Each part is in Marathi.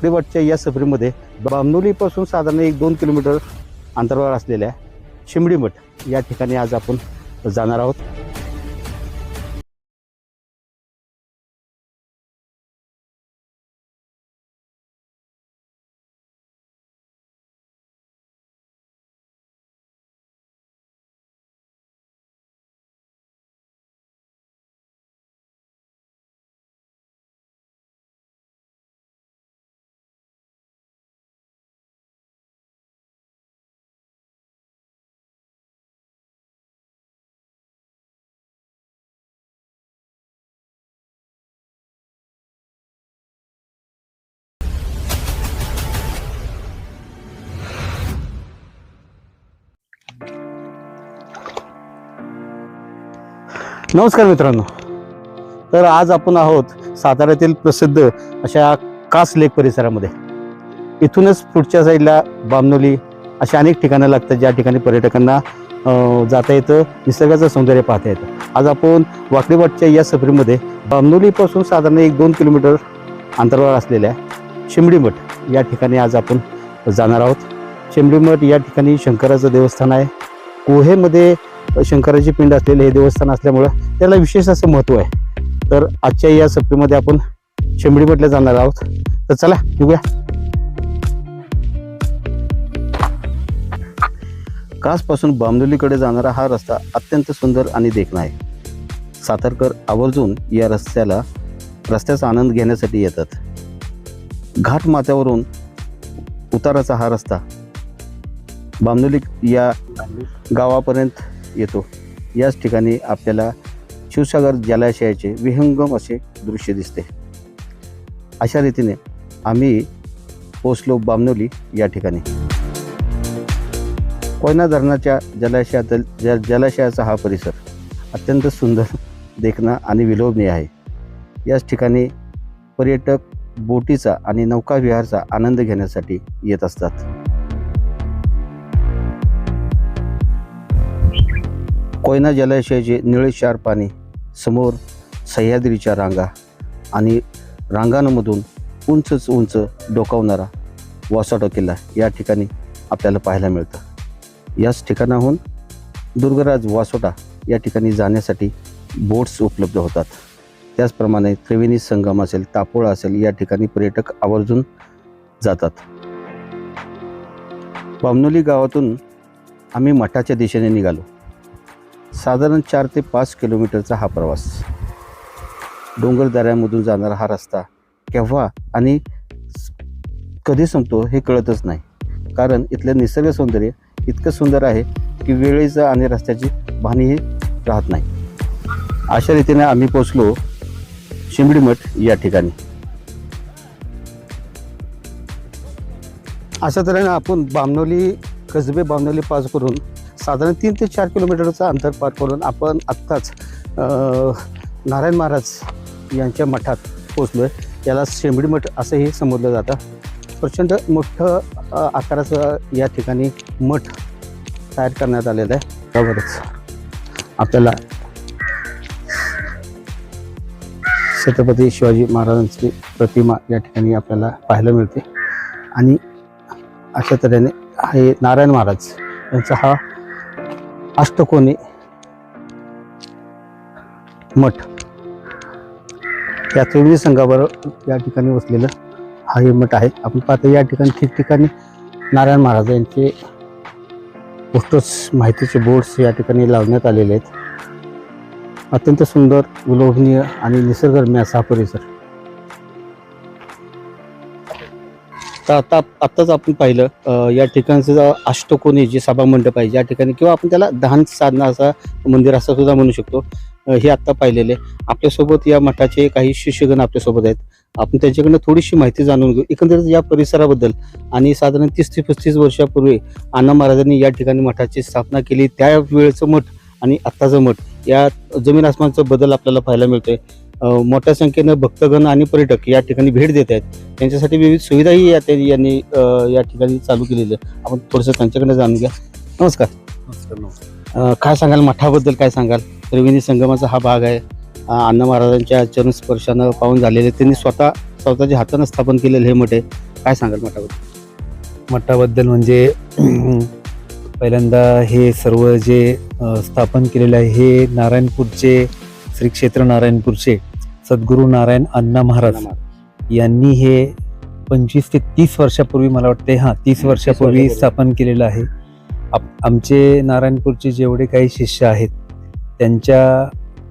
शेवटच्या या सफरीमध्ये बामनोलीपासून साधारण एक दोन किलोमीटर अंतरावर असलेल्या शिमडीमठ या ठिकाणी आज आपण जाणार आहोत. नमस्कार मित्रांनो. तर आज आपण आहोत साताऱ्यातील प्रसिद्ध अशा कास लेक परिसरामध्ये. इथूनच पुढच्या साईडला बामनोली अशा अनेक ठिकाणं लागतात ज्या ठिकाणी पर्यटकांना जाता येतं निसर्गाचं सौंदर्य पाहता येतं. आज आपण वाकडेवाटच्या या सफरीमध्ये बामनोलीपासून साधारण एक दोन किलोमीटर अंतरावर असलेल्या शिमडीमठ या ठिकाणी आज आपण जाणार आहोत. शिमडीमठ या ठिकाणी शंकराचं देवस्थान आहे. गुहेमध्ये शंकराची पिंड असलेले हे देवस्थान असल्यामुळं त्याला विशेष असं महत्त्व आहे. तर आजच्या या सफरीमध्ये आपण शिमडीमठला जाणार आहोत. तर चला निघूया. कासपासून बामदोलीकडे जाणारा हा रस्ता अत्यंत सुंदर आणि देखणा आहे. सातारकर आवर्जून या रस्त्याला रस्त्याचा आनंद घेण्यासाठी येतात. घाट माथ्यावरून उताराचा हा रस्ता. बामनोली या गावापर्यंत येतो. याच ठिकाणी आपल्याला शिवसागर जलाशयाचे विहंगम असे दृश्य दिसते. अशा रीतीने आम्ही पोचलो बामनोली या ठिकाणी. कोयना धरणाच्या जलाशयातील ज जलाशयाचा हा परिसर अत्यंत सुंदर देखणा आणि विलोभनीय आहे. याच ठिकाणी पर्यटक बोटीचा आणि नौकाविहारचा आनंद घेण्यासाठी येत असतात. कोयना जलाशयाचे निळेशार पाणी समोर सह्याद्रीच्या रांगा आणि रांगांमधून उंचच उंच डोकावणारा वासाटो किल्ला या ठिकाणी आपल्याला पाहायला मिळतं. याच ठिकाणाहून दुर्गराज वासोटा या ठिकाणी जाण्यासाठी बोट्स उपलब्ध होतात. त्याचप्रमाणे त्रिवेणी संगम असेल तापोळा असेल या ठिकाणी पर्यटक आवर्जून जातात. बामनोली गावातून आम्ही मठाच्या दिशेने निघालो. साधारण चार ते पाच किलोमीटरचा हा प्रवास. डोंगरदऱ्यामधून जाणारा हा रस्ता केव्हा आणि कधी संपतो हे कळतच नाही. कारण इथलं निसर्ग सौंदर्य इतकं सुंदर आहे की वेळेचं आणि रस्त्याची भानीही राहत नाही. अशा रीतीने आम्ही पोचलो शिंबडीमठ या ठिकाणी. अशा तऱ्हेने आपण बामनोली कसबे बामनोली पास करून साधारण तीन ते चार किलोमीटरचं अंतर पार करून आपण आत्ताच नारायण महाराज यांच्या मठात पोचलो आहे याला शेंबडी मठ असंही संबोधलं जातं. प्रचंड मोठं आकाराचं या ठिकाणी मठ तयार करण्यात आलेलं आहे. त्यावरच आपल्याला छत्रपती शिवाजी महाराजांची प्रतिमा या ठिकाणी आपल्याला पाहायला मिळते. आणि अशा तऱ्हेने हे नारायण महाराज यांचा हा अष्टकोनी मठ. या त्रिवेणी संघावर या ठिकाणी वसलेलं हा हे मठ आहे. आपण पाहतो या ठिकाणी ठिकठिकाणी नारायण महाराज यांचे पोस्टर्स माहितीचे बोर्ड्स या ठिकाणी लावण्यात आलेले आहेत. अत्यंत सुंदर उलोभनीय आणि निसर्गरम्य असा हा परिसर. तर आता आत्ताच आपण पाहिलं या ठिकाणचं अष्टकोनी जे सभा मंडप आहे या ठिकाणी किंवा आपण त्याला दहन साधना असा मंदिर असं सुद्धा म्हणू शकतो. हे आत्ता पाहिलेले. आपल्यासोबत या मठाचे काही शिष्यगण आपल्यासोबत आहेत. आपण त्यांच्याकडनं थोडीशी माहिती जाणून घेऊ. एकंदरीत या परिसराबद्दल आणि साधारण तीस ते पस्तीस वर्षापूर्वी अण्णा महाराजांनी या ठिकाणी मठाची स्थापना केली. त्या वेळेचं मठ आणि आत्ताचं मठ या जमीन आसमानचा बदल आपल्याला पाहायला मिळतोय. मोठ्या संख्येनं भक्तगण आणि पर्यटक या ठिकाणी भेट देत आहेत. त्यांच्यासाठी विविध सुविधाही या यांनी या ठिकाणी चालू केलेल्या आहेत. आपण थोडंसं त्यांच्याकडे जाणून घ्या. नमस्कार. नमस्कार काय सांगाल? मठाबद्दल काय सांगाल? त्रिवेणी संगमाचा हा भाग आहे. अण्णा महाराजांच्या चरणस्पर्शानं पाहून झालेले त्यांनी स्वतः स्वतःच्या हातानं स्थापन केलेलं हे मठ आहे. काय सांगाल मठाबद्दल? मठाबद्दल म्हणजे पहिल्यांदा हे सर्व जे स्थापन केलेलं आहे हे नारायणपूरचे श्री क्षेत्र नारायणपूरचे सद्गुरू नारायण अण्णा महाराज यांनी हे पंचवीस ते तीस वर्षापूर्वी मला वाटते हा तीस वर्षापूर्वी. स्थापन केलेलं आहे आमचे नारायणपूरचे जेवढे काही शिष्य आहेत त्यांच्या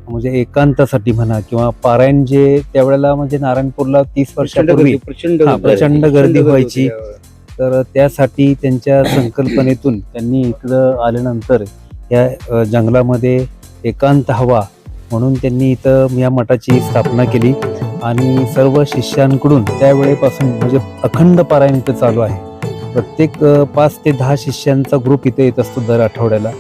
म्हणजे एकांतासाठी म्हणा किंवा पारायण जे त्यावेळेला म्हणजे नारायणपूरला तीस वर्षापूर्वी प्रचंड प्रचंड गर्दी व्हायची. तर त्यासाठी त्यांच्या संकल्पनेतून त्यांनी इकडं आल्यानंतर या जंगलामध्ये एकांत हवा म्हणून त्यांनी इथं या मठाची स्थापना केली. आणि सर्व शिष्यांकडून त्यावेळेपासून म्हणजे अखंड पारायण इथं चालू आहे. प्रत्येक पाच ते दहा शिष्यांचा ग्रुप इथे येत असतो दर आठवड्याला.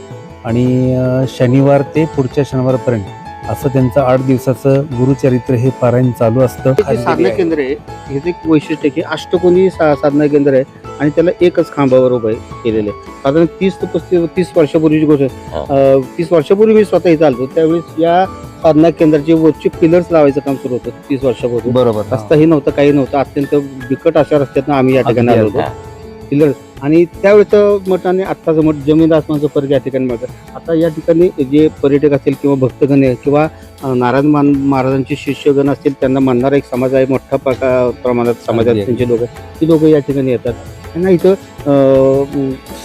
आणि शनिवार ते पुढच्या शनिवारपर्यंत असं त्यांचं आठ दिवसाचं गुरुचरित्र हे पारायण चालू असतं. हे साधना केंद्र आहे हे जे एक वैशिष्ट्य आहे की अष्टकोनी सा- साधना केंद्र आहे आणि त्याला एकच खांबावर उभं केलेलं आहे. साधारण तीस ते पस्तीस तीस वर्षापूर्वीची गोष्ट आहे. अं, तीस वर्षापूर्वी मी स्वतः इथं आलो त्यावेळेस या साधना केंद्राचे वरचे पिलर्स लावायचं काम सुरू होतं तीस वर्षापूर्वी. बरोबर. रस्ताही नव्हता काही नव्हतं. अत्यंत बिकट अशा रस्त्यातनं आम्ही या ठिकाणी आलो होतो. पिलर आणि त्यावेळेचं मठ आणि आत्ताचं मठ जमीन आसमानचं फरक या ठिकाणी मिळतं आता या ठिकाणी जे पर्यटक असतील किंवा भक्तगण आहे किंवा नारायण मान महाराजांचे शिष्यगण असतील त्यांना मानणारा एक समाज आहे मोठ्या प्रका- प्रमाणात समाजात त्यांचे लोक ती लोक या ठिकाणी येतात. त्यांना इथं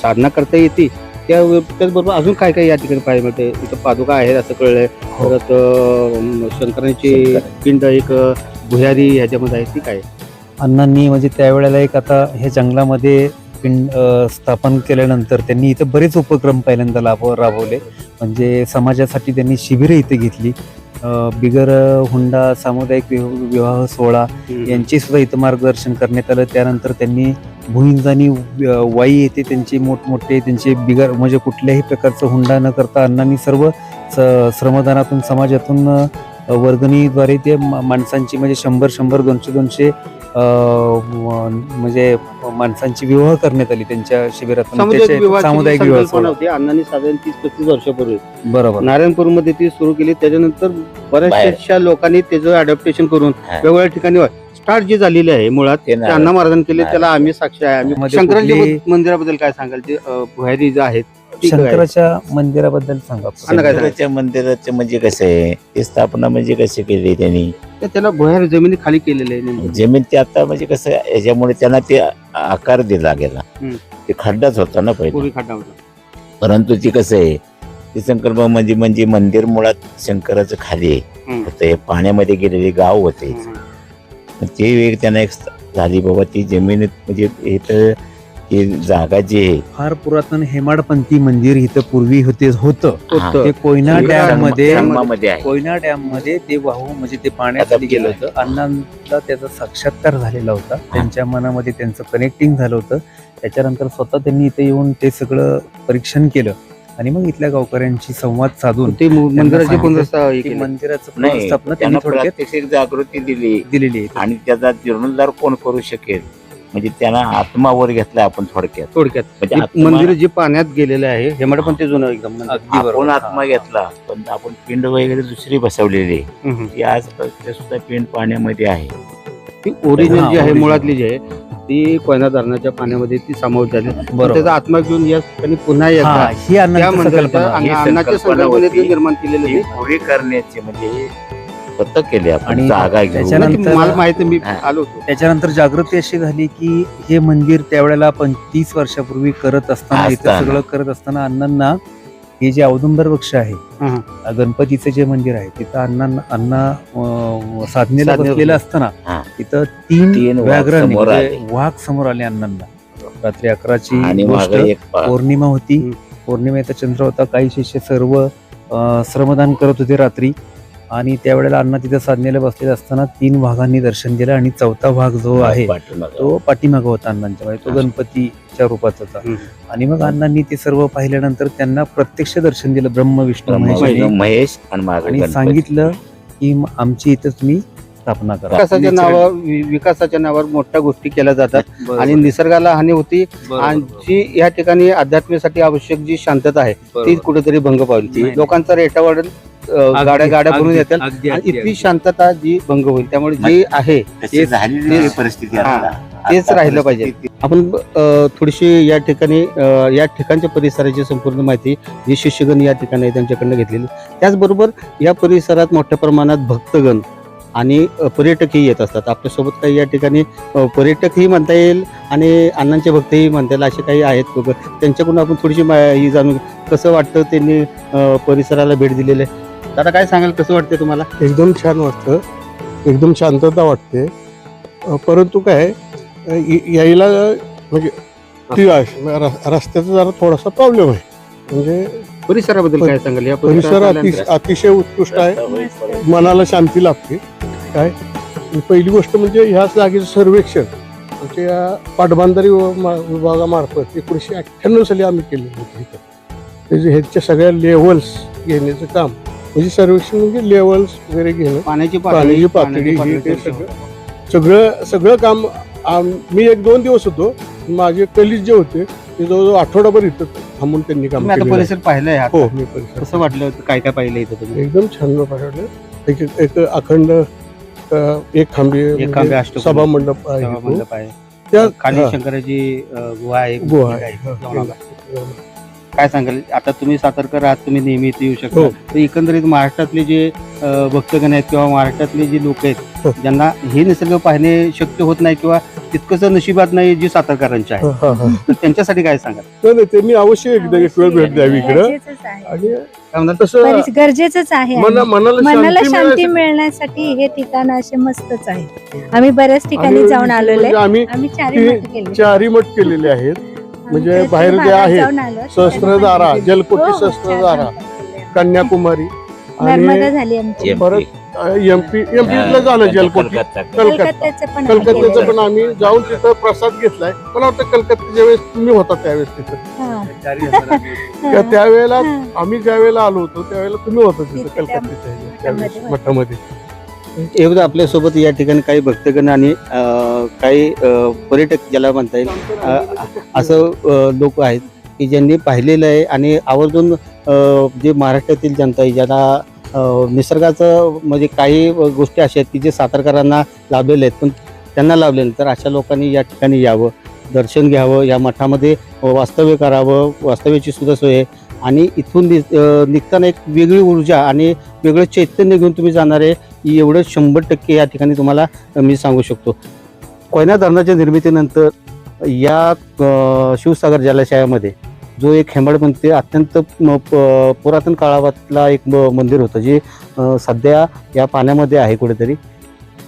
साधना करता येते. त्या त्याचबरोबर अजून काय काय या ठिकाणी पाहायला मिळते? इथं पादुका आहेत असं कळलंय. हो. परत शंकराची शंकर. पिंड एक भुयारी ह्याच्यामध्ये आहे ती काय? अण्णांनी म्हणजे त्यावेळेला एक आता हे जंगलामध्ये पिंड स्थापन केल्यानंतर त्यांनी इथं बरेच उपक्रम पहिल्यांदा लाभ राबवले. म्हणजे समाजासाठी त्यांनी शिबिरे इथे घेतली. बिगर हुंडा सामुदायिक विवाह सोहळा यांचे सुद्धा इथं मार्गदर्शन करण्यात आलं. त्यानंतर त्यांनी भुईंज आणि वाई येथे त्यांचे मोठमोठे त्यांचे बिगर म्हणजे कुठल्याही प्रकारचं हुंडा न करता अण्णांनी सर्व स- श्रमदानातून समाजातून वर्गणीद्वारे ते माणसांची म्हणजे शंभर शंभर दोनशे दोनशे म्हणजे माणसांची विवाह करण्यात आली त्यांच्या शिबिरातून सामुदायिक जी विवाह. होती अण्णांनी साधारण तीस पस्तीस वर्षापूर्वी बरोबर नारायणपूरमध्ये ती सुरू केली त्याच्यानंतर बऱ्याचशा लोकांनी त्याचं अडॅप्टेशन करून हा. वेगवेगळ्या ठिकाणी स्टार्ट जे झालेले आहे मुळात ते अण्णा महाराजांनी केले. त्याला आम्ही साक्षी आहे आम्ही शंकराच्या मंदिराबद्दल काय सांगाल ते अं, भुयारी जे आहेत? शंकराच्या मंदिराबद्दल सांगा काय शंकराच्या मंदिराचं म्हणजे कसं आहे? ती स्थापना म्हणजे कशी केली त्यांनी? ते त्याला भुयार जमिनी खाली केलेले आहे नेमकं. जमीन ते आता म्हणजे कसं याच्यामुळे त्यांना ते आकार दिला गेला हम्म. ते खड्डाच होता ना पहिले. पूर्वी खड्डा होता. परंतु ती कसं आहे? ती संकल्प म्हणजे म्हणजे मंदिर मुळात शंकराचं खाली आहे. हम्म. फक्त हे पाण्यामध्ये गेलेले गाव होते. हम्म. ते एक त्यांना एक झाली बाबा ती जमिनीत म्हणजे इथं ती जागा जी आहे फार पुरातन हेमाडपंथी मंदिर इथं पूर्वी होते होतं. हा. ते कोयना डॅममध्ये आहे. कोयना डॅममध्ये ते वाहू म्हणजे ते पाण्यात गेलं होतं. अण्णांचा त्याचा साक्षात्कार झालेला होता. त्यांच्या मनामध्ये त्यांचं कनेक्टिंग झालं होतं. त्याच्यानंतर स्वतः त्यांनी इथे येऊन ते सगळं परीक्षण केलं. आणि मग इथल्या गावकऱ्यांशी संवाद साधून ते मु- मंदिराची सांगितलं पुनर्स्था हे ती केली. मंदिराचं नाही पुनर्स्थापना त्यांनी त्यांना थोडक्यात प्रात्यक्षिक जागृती दिली. दिलेली आहे. आणि त्याचा जीर्णोद्धार कोण करू शकेल? म्हणजे त्यांना आत्मावर घेतला आपण थोडक्यात थोडक्यात म्हणजे हे मंदिर जे पाण्यात गेलेले आहे हेमाड पण ते जुनं एकदम. अगदी आपण. आत्मा घेतला पण आपण पिंड वगैरे दुसरी बसवलेली आहे. ती आज ते सुद्धा पिंड पाण्यामध्ये आहे ती ओरिजिनल हा, जी आहे. मुळातली जी आहे ती कोयना धरणाच्या पाण्यामध्ये ती समावेश झाली त्याचा आत्मा घेऊन या ठिकाणी पुन्हा हा, एकदा ही ही. निर्माण केलेली ती आहे. पुरी करण्याची म्हणजे स्वतः केली आपण आणि जागा घेऊन त्याच्यानंतर- नाही, ती मला माहिती आहे, मी हा. आलो होतो त्याच्यानंतर जागृती अशी झाली की हे मंदिर त्यावेळेला पण तीस वर्षापूर्वी करत असताना इथं असताना. सगळं करत असताना अण्णांना हे जे औदुंबर वृक्ष आहे हा, गणपतीचं जे मंदिर आहे तिथं अण्णा अण्णा अं, साधनेला साधनेला बसलेलं असताना हा. तिथं तीन तीन वाघ व्याघ्र समोर म्हणजे आले. वाघ समोर आले अण्णांना रात्री अकराची आणि गोष्ट मागे एक पा- पौर्णिमा होती. पौर्णिमेचा चंद्र होता काही शिष्य सर्व अं, श्रमदान करत होते रात्री आणि त्यावेळेला अण्णा तिथं साधनेला बसलेले असताना तीन वाघांनी दर्शन दिलं आणि चौथा भाग जो आहे. तो पाठीमागं होता अण्णांच्या म्हणजे तो. गणपतीच्या रूपात होता. आणि मग अण्णांनी ते सर्व पाहिल्यानंतर त्यांना प्रत्यक्ष दर्शन दिलं ब्रह्म विष्णू महेश आणि-. सांगितलं की आमची इथं तुम्ही स्थापना करा. विकासाच्या नावावर वि- विकासाच्या नावावर मोठ्या गोष्टी केल्या जातात. आणि निसर्गाला हानी होती. आणि जी या ठिकाणी अध्यात्मासाठी आवश्यक जी शांतता आहे ती कुठेतरी भंग पावली. लोकांचा रेटा वाढेल. अं, गाड्या गाड्या भरून येतात आणि इथली शांतता जी भंग होईल त्यामुळे जे आहे परिस्थिती. तेच राहिलं पाहिजे. आपण थोडीशी या ठिकाणी या ठिकाणच्या परिसराची संपूर्ण माहिती जी शिष्यगण या ठिकाणी त्यांच्याकडनं घेतलेली त्याचबरोबर या परिसरात मोठ्या प्रमाणात भक्तगण आणि पर्यटकही येत असतात आपल्यासोबत काही या ठिकाणी पर्यटकही म्हणता येईल आणि अण्णांचे भक्तही म्हणता येईल असे काही आहेत लोक त्यांच्याकडून आपण थोडीशी ही जाणून. कसं वाटतं त्यांनी परिसराला भेट दिलेलं आहे दादा काय सांगाल कसं वाटतं तुम्हाला? एकदम छान वाटतं. एकदम शांतता वाटते. अ, परंतु काय अ, यायला म्हणजे ती अश- र- रस्त्याचा जरा थोडासा प्रॉब्लेम आहे. म्हणजे परिसराबद्दल काय सांगाल? या परिसर परिसरात अतिशय अतिशय उत्कृष्ट आहे. मनाला शांती लाभते काय? आणि पहिली गोष्ट म्हणजे ह्या जागेचं सर्वेक्षण आमच्या पाटबंधारी व- मा- विभागामार्फत एकोणीसशे अठ्ठ्याण्णव साली आम्ही केलेलं होतं इथं. त्याचे ह्याच्या सगळ्या लेवल्स घेण्याचं काम म्हणजे सर्वेक्षण म्हणजे लेवल्स वगैरे घेणं पाण्याची पाण्याची पातळी हे ते सगळं सगळं सगळं काम आम- मी एक दोन दिवस होतो माझे कलीग जे होते ते जवळजवळ आठवडाभर इथं थांबून त्यांनी काम तुम्ही आता केलेलं आहे. परिसर पाहिलाय हा? हो मी परिसर कसं वाटलं काय काय पाहिलं इथं तुम्ही एकदम छान पाठवलं एक एक अखंड अ, एक खांबी एक खांबी म्हणजे अष्टकोनी. सभा मंडप आहे सभा तो. मंडप आहे त्या खाली हा, शंकराची अ, गुहा आहे गुहा आहे. हा. काय सांगाल? आता तुम्ही सातारकर आहात तुम्ही नेहमी इथे येऊ शकता. हो. तर एकंदरीत महाराष्ट्रातले जे अ, भक्तगण आहेत किंवा महाराष्ट्रातले जे लोक हो. आहेत ज्यांना हे निसर्ग पाहणे शक्य होत नाही किंवा तितकंच नशिबात नाही जी सातारकरांची आहे हा, हा, हा. तर त्यांच्यासाठी काय सांगाल? नाही, नाही, त्यांनी अवश्य एकदा एक वेळ भेट द्यावी इकडं. गरजेचंच आहे. आणि काय म्हणाल? तसं परिस- गरजेचंच आहे मना आणि मनाला मनाला शांती मिळण्यासाठी हे ठिकाण असे मस्तच आहे आम्ही बऱ्याच ठिकाणी जाऊन आलेलो म्हणजे आहे आम्ही आम्ही चारी ती- मठ केले चारी मठ केलेले आहेत. म्हणजे बाहेर जे आलो. सहस्त्रधारा, हो, जलकोटी हो, सहस्त्रधारा, केले. कन्याकुमारी नर्मदा आणि झाली आमची एम- परत एमपी एमपीला झालं जलकोटी कलकत्ता. कलकत्ता कलकत्त्याचं पण आम्ही जाऊन तिथं प्रसाद घेतलाय मला वाटतं कलकत्त्याच्या वेळेस तुम्ही होता त्यावेळेस तिथं आहे. त्या- हा. त्यावेळेला हा. आम्ही ज्या वेळेला आलो होतो त्यावेळेला तुम्ही होता तिथं तिथं त्या कलकत्त्याच्या मठामध्ये. एवढं आपल्यासोबत या ठिकाणी काही भक्तगण आणि काही पर्यटक ज्याला म्हणता येईल असं लोक आहेत की ज्यांनी पाहिलेलं आहे आणि आवर्जून जे महाराष्ट्रातील जनता आहे ज्यांना निसर्गाचं म्हणजे काही गोष्टी अशा आहेत की जे सातारकरांना लाभलेले आहेत पण त्यांना लाभले तर अशा लोकांनी या ठिकाणी यावं दर्शन घ्यावं या मठामध्ये वास्तव्य करावं वास्तव्याची सुद्धा सोय आहे. आणि इथून नि- निघताना एक वेगळी ऊर्जा आणि वेगळं चैतन्य घेऊन तुम्ही जाणार आहे एवढं शंभर टक्के या ठिकाणी तुम्हाला मी सांगू शकतो. कोयना धरणाच्या निर्मितीनंतर या शिवसागर जलाशयामध्ये जो एक हेमाडपंथी अत्यंत प- पुरातन काळातला एक मंदिर होतं जे सध्या या पाण्यामध्ये आहे कुठेतरी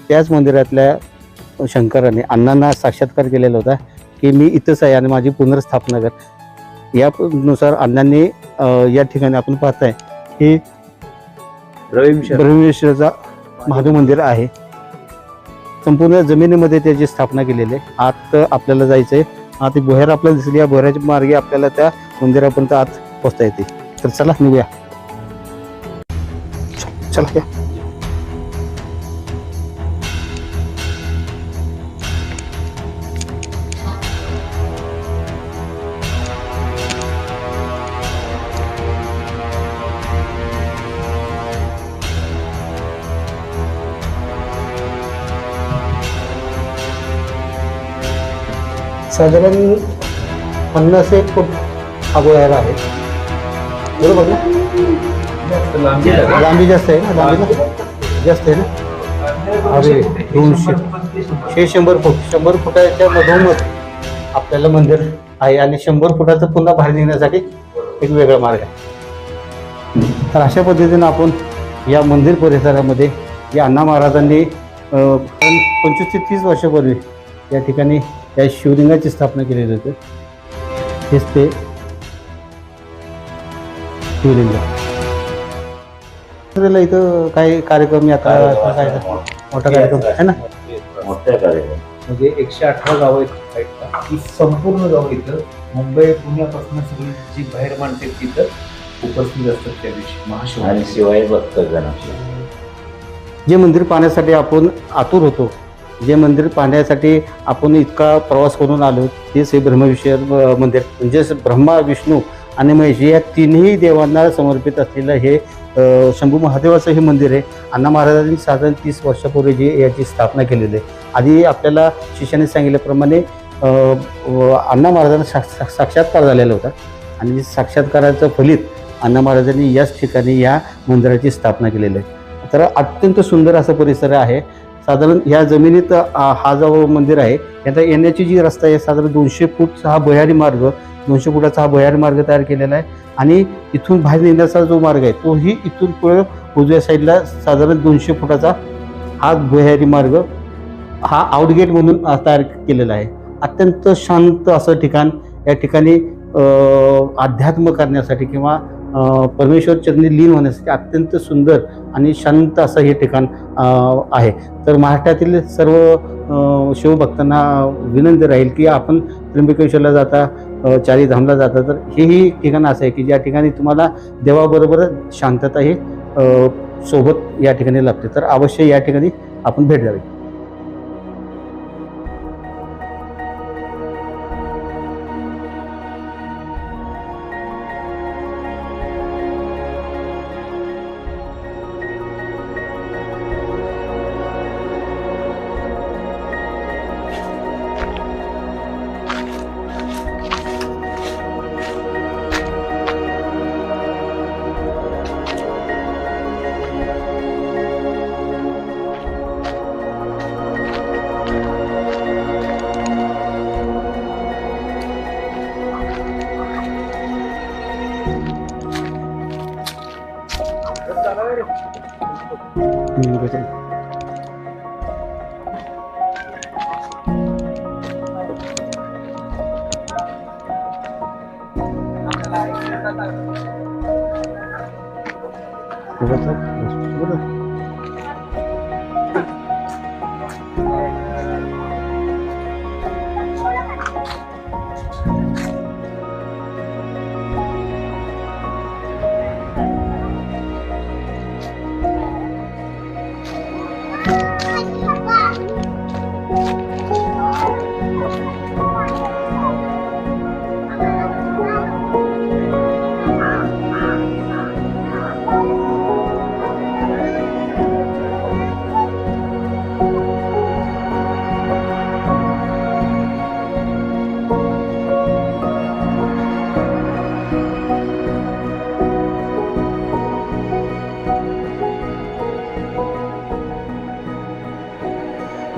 त्याच मंदिरातल्या शंकराने अण्णांना साक्षात्कार केलेला होता की मी इथंच आहे आणि माझी पुनर्स्थापना कर. यानुसार अण्णांनी या ठिकाणी आपण पाहताय की ब्रह्मेश्वरचा महादेव मंदिर आहे. संपूर्ण जमिनीमध्ये त्याची स्थापना केलेली आहे. आत आपल्याला जायचं आहे आत बोहेर आपल्याला दिसली. या बोहेराच्या मार्गे आपल्याला त्या मंदिरापर्यंत आत पोहोचता येते. तर चला निघूया. चला या साधारण पन्नास एक फूट बोहेर आहे. बरोबर ना? लांबी जास्त आहे ना? लांबीला जास्त आहे ना? अरे दोनशे. हे शंभर फूट. शंभर फुटाच्या मधोमध आपल्याला मंदिर आहे आणि शंभर फुटाचं पुन्हा बाहेर निघण्यासाठी एक वेगळा मार्ग आहे. तर अशा पद्धतीनं आपण या मंदिर परिसरामध्ये या अण्णा महाराजांनी पंचवीस ते तीस वर्षापूर्वी या ठिकाणी या शिवलिंगाची स्थापना केलेली होती. हेच ते शिवलिंग. इथं काही कार्यक्रम यात्रा काय मोठा कार्यक्रम आहे ना? मोठ्या कार्यक्रम. म्हणजे एकशे अठरा गावं आहेत. ही संपूर्ण गावं इथं मुंबई पुण्यापासून सगळी जी बाहेर माणसं तिथं उपस्थित असतात त्या दिवशी. महाशिव आणि शिवाय भक्तगण जे मंदिर पाहण्यासाठी आपण आतुर होतो जे मंदिर पाहण्यासाठी आपण इतका प्रवास करून आलो तेच हे ब्रह्मविषय मंदिर म्हणजेच ब्रह्मा विष्णू आणि महेश या तिन्ही देवांना समर्पित असलेलं हे शंभू महादेवाचं हे मंदिर आहे. अण्णा महाराजांनी साधारण तीस वर्षापूर्वी जी याची स्थापना केलेली आहे. आधी आपल्याला शिष्याने सांगितल्याप्रमाणे व अण्णा महाराजांना साक्षा साक्षात्कार झालेला होता. आणि साक्षात्काराचं फलित अण्णा महाराजांनी याच ठिकाणी या मंदिराची स्थापना केलेली आहे. तर अत्यंत सुंदर असा परिसर आहे. साधारण ह्या जमिनीत हा जो मंदिर आहे याचा येण्याची जी रस्ता आहे साधारण दोनशे फूटचा हा भयारी मार्ग दोनशे फुटाचा हा भयारी मार्ग तयार केलेला आहे. आणि इथून बाहेर नेण्याचा जो मार्ग आहे तोही इथून पुढे उजव्या साईडला साधारण दोनशे फुटाचा हा भुयारी मार्ग हा आउटगेट म्हणून तयार केलेला आहे. अत्यंत शांत असं ठिकाण या ठिकाणी अध्यात्म करण्यासाठी किंवा परमेश्वर चरणी लीन होण्यासाठी अत्यंत सुंदर आणि शांत असं हे ठिकाण आहे. तर महाराष्ट्रातील सर्व शिवभक्तांना विनंती राहील की आपण त्र्यंबकेश्वरला जाता चारी धामला जाता तर हेही ठिकाण असं आहे की ज्या ठिकाणी तुम्हाला देवाबरोबर शांतता ही सोबत या ठिकाणी लाभते. तर अवश्य या ठिकाणी आपण भेट द्यावी.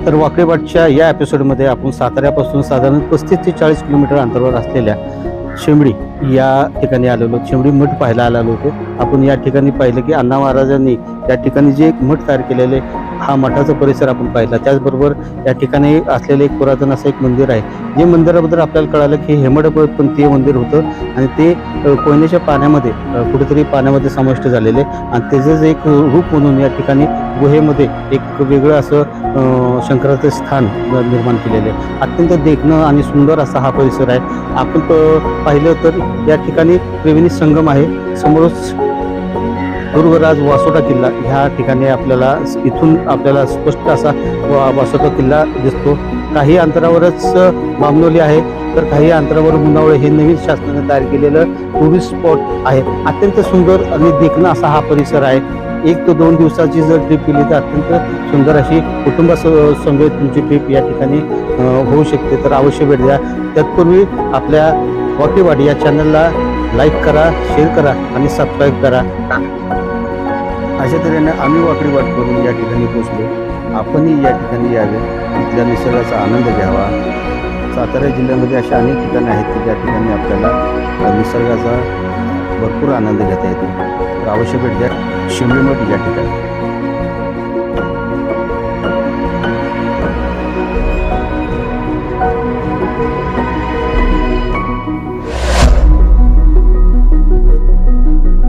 तर वाकडेवाटच्या या एपिसोडमध्ये आपण साताऱ्यापासून साधारण पस्तीस ते चाळीस किलोमीटर अंतरावर असलेल्या शेंबडी या ठिकाणी आलेलो शेंबडी मठ पाहायला आलेलो होतो. आपण या ठिकाणी पाहिलं की अण्णा महाराजांनी या ठिकाणी जे एक मठ तयार केलेले हा मठाचा परिसर आपण पाहिला. त्याचबरोबर या ठिकाणी असलेलं एक पुरातन असं एक मंदिर आहे जे मंदिराबद्दल आपल्याला कळालं की हेमडपंथीय मंदिर होतं आणि ते कोयनेच्या पाण्यामध्ये कुठेतरी पाण्यामध्ये समाविष्ट झालेले. आणि त्याचंच एक रूप म्हणून या ठिकाणी गुहेमध्ये एक वेगळं असं शंकराचं स्थान निर्माण केलेलं आहे. अत्यंत देखणं आणि सुंदर असा हा परिसर आहे. आपण पाहिलं तर या ठिकाणी त्रिवेणी संगम आहे. समोरच दुर्गराज वासोटा किल्ला ह्या ठिकाणी आपल्याला इथून आपल्याला स्पष्ट असा वा- वासोटा किल्ला दिसतो. काही अंतरावरच अ, आहे. तर काही अंतरावर मुनावळे हे नवीन शासनाने तयार केलेलं टुरिस्ट स्पॉट आहे. अत्यंत सुंदर आणि देखणं असा हा परिसर आहे. एक ते दोन दिवसाची जर ट्रिप केली तर अत्यंत सुंदर अशी कुटुंबासंगत तुमची ट्रिप या ठिकाणी होऊ शकते. तर अवश्य भेट द्या. तत्पूर्वी आपल्या वाकीवाडी या चॅनलला लाईक करा शेअर करा आणि सबस्क्राईब करा. अशा तऱ्हेने आम्ही वाकडी वाट करून या ठिकाणी पोचलो. आपणही या ठिकाणी यावे. इथल्या निसर्गाचा आनंद घ्यावा. सातारा जिल्ह्यामध्ये अशा अनेक ठिकाणं आहेत की ज्या ठिकाणी आपल्याला निसर्गाचा भरपूर आनंद घेता येतो. तर अवश्य भेट द्या. शिमलीमठ या ठिकाणी.